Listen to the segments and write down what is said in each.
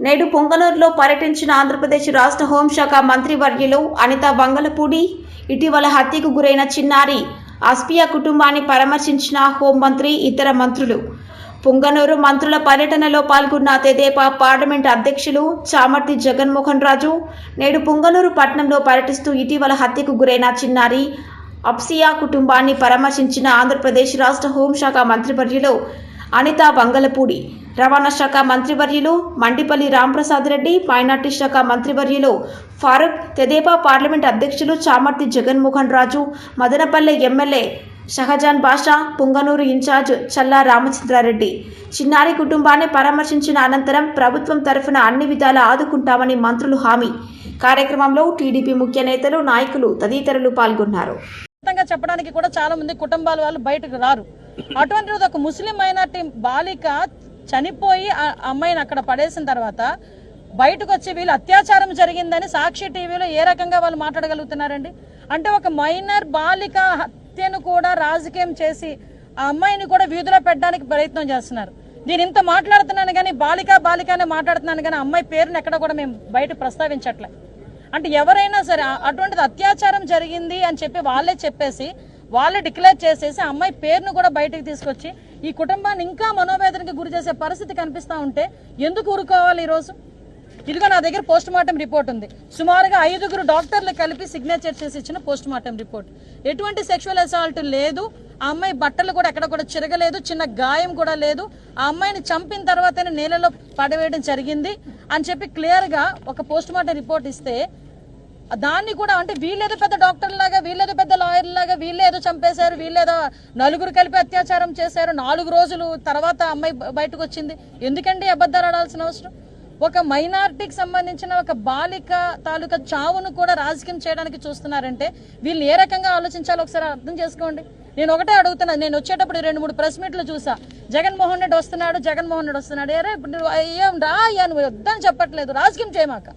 నేడు పొంగనూరులో పర్యటించిన ఆంధ్రప్రదేశ్ రాష్ట్ర హోంశాఖ మంత్రివర్యులు అనిత బంగలపూడి ఇటీవల హత్యకు గురైన చిన్నారి అస్పియా కుటుంబాన్ని పరామర్శించిన హోంమంత్రి ఇతర మంత్రులు. పొంగనూరు మంత్రుల పర్యటనలో పాల్గొన్న తెదేపా పార్లమెంట్ అధ్యక్షులు చామర్తి జగన్మోహన్ రాజు నేడు పొంగనూరు పట్టణంలో పర్యటిస్తూ ఇటీవల హత్యకు గురైన చిన్నారి అప్సియా కుటుంబాన్ని పరామర్శించిన ఆంధ్రప్రదేశ్ రాష్ట్ర హోంశాఖ మంత్రివర్యులు అనిత బంగలపూడి. రవాణా శాఖ మంత్రివర్యులు మండిపల్లి రాంప్రసాద్ రెడ్డి మైనార్టీ శాఖ మంత్రివర్యులు ఫారూక్ తెదేపా పార్లమెంట్ అధ్యక్షులు చామర్తి జగన్మోహన్ రాజు మదనపల్లె ఎమ్మెల్యే షహజాన్ బాషా పుంగనూరు ఇన్ఛార్జ్ చల్లా రామచంద్రారెడ్డి. చిన్నారి కుటుంబాన్ని పరామర్శించిన అనంతరం ప్రభుత్వం తరఫున అన్ని విధాలా ఆదుకుంటామని మంత్రులు హామీ. కార్యక్రమంలో టీడీపీ ముఖ్య నేతలు నాయకులు తదితరులు పాల్గొన్నారు. చెప్పడానికి కూడా చాలా మంది కుటుంబాల వాళ్ళు బయటకు రారు. అటువంటి ఒక ముస్లిం మైనార్టీ బాలిక చనిపోయి ఆ అమ్మాయిని అక్కడ పడేసిన తర్వాత బయటకు వచ్చి వీళ్ళు అత్యాచారం జరిగిందని సాక్షి టీవీలో ఏ రకంగా వాళ్ళు మాట్లాడగలుగుతున్నారండి? అంటే ఒక మైనర్ బాలిక హత్యను కూడా రాజకీయం చేసి ఆ అమ్మాయిని కూడా వీధిలో పెట్టడానికి ప్రయత్నం చేస్తున్నారు. నేను ఇంత మాట్లాడుతున్నాను కానీ బాలిక బాలిక అనే మాట్లాడుతున్నాను కానీ అమ్మాయి పేరుని ఎక్కడ కూడా మేము బయట ప్రస్తావించట్లే. అంటే ఎవరైనా సరే అటువంటిది అత్యాచారం జరిగింది అని చెప్పి వాళ్ళే చెప్పేసి వాళ్ళే డిక్లేర్ చేసేసి ఆ అమ్మాయి పేరును కూడా బయటకు తీసుకొచ్చి ఈ కుటుంబాన్ని ఇంకా మనోవేదనకి గురి చేసే పరిస్థితి కనిపిస్తా ఉంటే ఎందుకు ఊరుకోవాలి ఈరోజు ఇదిగో నా దగ్గర పోస్ట్ మార్టం రిపోర్ట్ ఉంది. సుమారుగా ఐదుగురు డాక్టర్లు కలిపి సిగ్నేచర్ చేసి ఇచ్చిన పోస్ట్ మార్టం రిపోర్ట్ ఎటువంటి సెక్షువల్ అసాల్ట్ లేదు. ఆ అమ్మాయి బట్టలు కూడా ఎక్కడ కూడా చిరగలేదు. చిన్న గాయం కూడా లేదు. ఆ అమ్మాయిని చంపిన తర్వాతనే నేలలో పడవేయడం జరిగింది. అని చెప్పి క్లియర్గా ఒక పోస్ట్ మార్టం రిపోర్ట్ ఇస్తే దాన్ని కూడా అంటే వీళ్ళేదో పెద్ద డాక్టర్ లాగా వీళ్ళేదో పెద్ద లాయర్ లాగా వీళ్ళేదో చంపేశారు వీళ్ళేదో నలుగురు కలిపి అత్యాచారం చేశారు నాలుగు రోజులు తర్వాత అమ్మాయి బయటకు వచ్చింది. ఎందుకండి అబద్ధాలు ఆడాల్సిన అవసరం? ఒక మైనార్టీకి సంబంధించిన ఒక బాలిక తాలూకా చావును కూడా రాజకీయం చేయడానికి చూస్తున్నారంటే వీళ్ళు ఏ రకంగా ఆలోచించాలో ఒకసారి అర్థం చేసుకోండి. నేను ఒకటే అడుగుతున్నా నేను వచ్చేటప్పుడు రెండు మూడు ప్రెస్ మీట్లు చూసా. జగన్మోహన్ రెడ్డి వస్తున్నాడు జగన్మోహన్ రెడ్డి వస్తున్నాడు. ఏరే ఇప్పుడు ఏం రా అయ్యా నువ్వు వద్దని చెప్పట్లేదు రాజకీయం చేయమాక.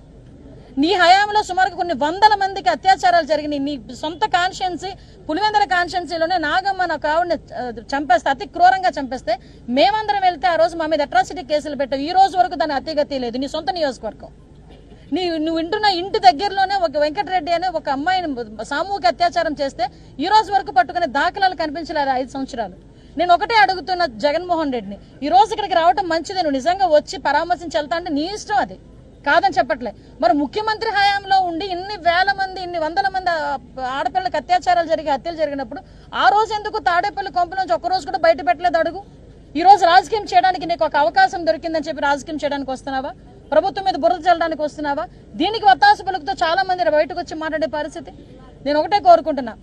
నీ హయాంలో సుమారుగా కొన్ని వందల మందికి అత్యాచారాలు జరిగినాయి. నీ సొంత కాన్షియన్సీ పులివెందల కాన్షియన్సీలోనే నాగమ్మ నా ఆవిడని చంపేస్తే అతి క్రూరంగా చంపేస్తే మేమందరం వెళ్తే ఆ రోజు మా మీద అట్రాసిటీ కేసులు పెట్టావు ఈ రోజు వరకు దాని అతిగతి లేదు. నీ సొంత నియోజకవర్గం. నీ నువ్వు వింటున్న ఇంటి దగ్గరలోనే ఒక వెంకటరెడ్డి అనే ఒక అమ్మాయిని సామూహిక అత్యాచారం చేస్తే ఈ రోజు వరకు పట్టుకునే దాఖలాలు కనిపించలేదు ఐదు సంవత్సరాలు. నేను ఒకటే అడుగుతున్న జగన్మోహన్ రెడ్డిని ఈ రోజు ఇక్కడికి రావటం మంచిది నువ్వు నిజంగా వచ్చి పరామర్శించి వెళ్తా అంటే నీ ఇష్టం అది. కాదని చెప్పట్లే. మరి ముఖ్యమంత్రి హయాంలో ఉండి ఇన్ని వేల మంది ఇన్ని వందల మంది ఆడపిల్లలకు అత్యాచారాలు జరిగి హత్యలు జరిగినప్పుడు ఆ రోజు ఎందుకు తాడేపల్లి కొంపు నుంచి ఒక్క రోజు కూడా బయట పెట్టలేదు అడుగు? ఈ రోజు రాజకీయం చేయడానికి నీకు ఒక అవకాశం దొరికిందని చెప్పి రాజకీయం చేయడానికి వస్తున్నావా? ప్రభుత్వం మీద బురద చల్లడానికి వస్తున్నావా? దీనికి వత్తాస పలుకుతో చాలా మంది బయటకు వచ్చి మాట్లాడే పరిస్థితి. నేను ఒకటే కోరుకుంటున్నా.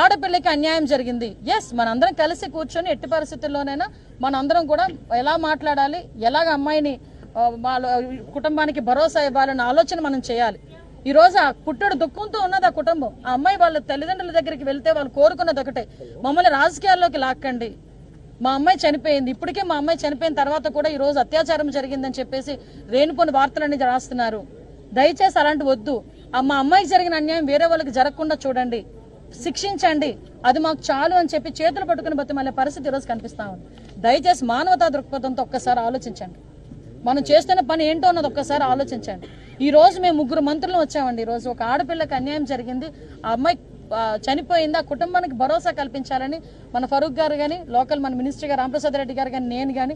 ఆడపిల్లకి అన్యాయం జరిగింది. ఎస్ మనందరం కలిసి కూర్చొని ఎట్టి పరిస్థితుల్లోనైనా మనందరం కూడా ఎలా మాట్లాడాలి ఎలాగ అమ్మాయిని వాళ్ళ కుటుంబానికి భరోసా ఇవ్వాలన్న ఆలోచన మనం చేయాలి. ఈ రోజు ఆ పుట్టడు దుఃఖంతో ఉన్నది ఆ కుటుంబం. ఆ అమ్మాయి వాళ్ళ తల్లిదండ్రుల దగ్గరికి వెళ్తే వాళ్ళు కోరుకున్నది ఒకటే. మమ్మల్ని రాజకీయాల్లోకి లాక్కండి. మా అమ్మాయి చనిపోయింది. ఇప్పటికే మా అమ్మాయి చనిపోయిన తర్వాత కూడా ఈ రోజు అత్యాచారం జరిగిందని చెప్పేసి రేణుపోని వార్తలన్నీ రాస్తున్నారు. దయచేసి అలాంటి వద్దు. ఆ మా అమ్మాయికి జరిగిన అన్యాయం వేరే వాళ్ళకి జరగకుండా చూడండి. శిక్షించండి. అది మాకు చాలు అని చెప్పి చేతులు పట్టుకుని బతిమలే పరిస్థితి ఈరోజు కనిపిస్తా ఉంది. దయచేసి మానవతా దృక్పథంతో ఒక్కసారి ఆలోచించండి. మనం చేస్తున్న పని ఏంటో అన్నది ఒక్కసారి ఆలోచించండి. ఈ రోజు మేము ముగ్గురు మంత్రులు వచ్చామండి. ఈ రోజు ఒక ఆడపిల్లకి అన్యాయం జరిగింది. ఆ అమ్మాయి చనిపోయింది. ఆ కుటుంబానికి భరోసా కల్పించాలని మన ఫరూక్ గారు కానీ లోకల్ మన మినిస్టర్ గారు రామప్రసాద్ రెడ్డి గారు కానీ నేను కానీ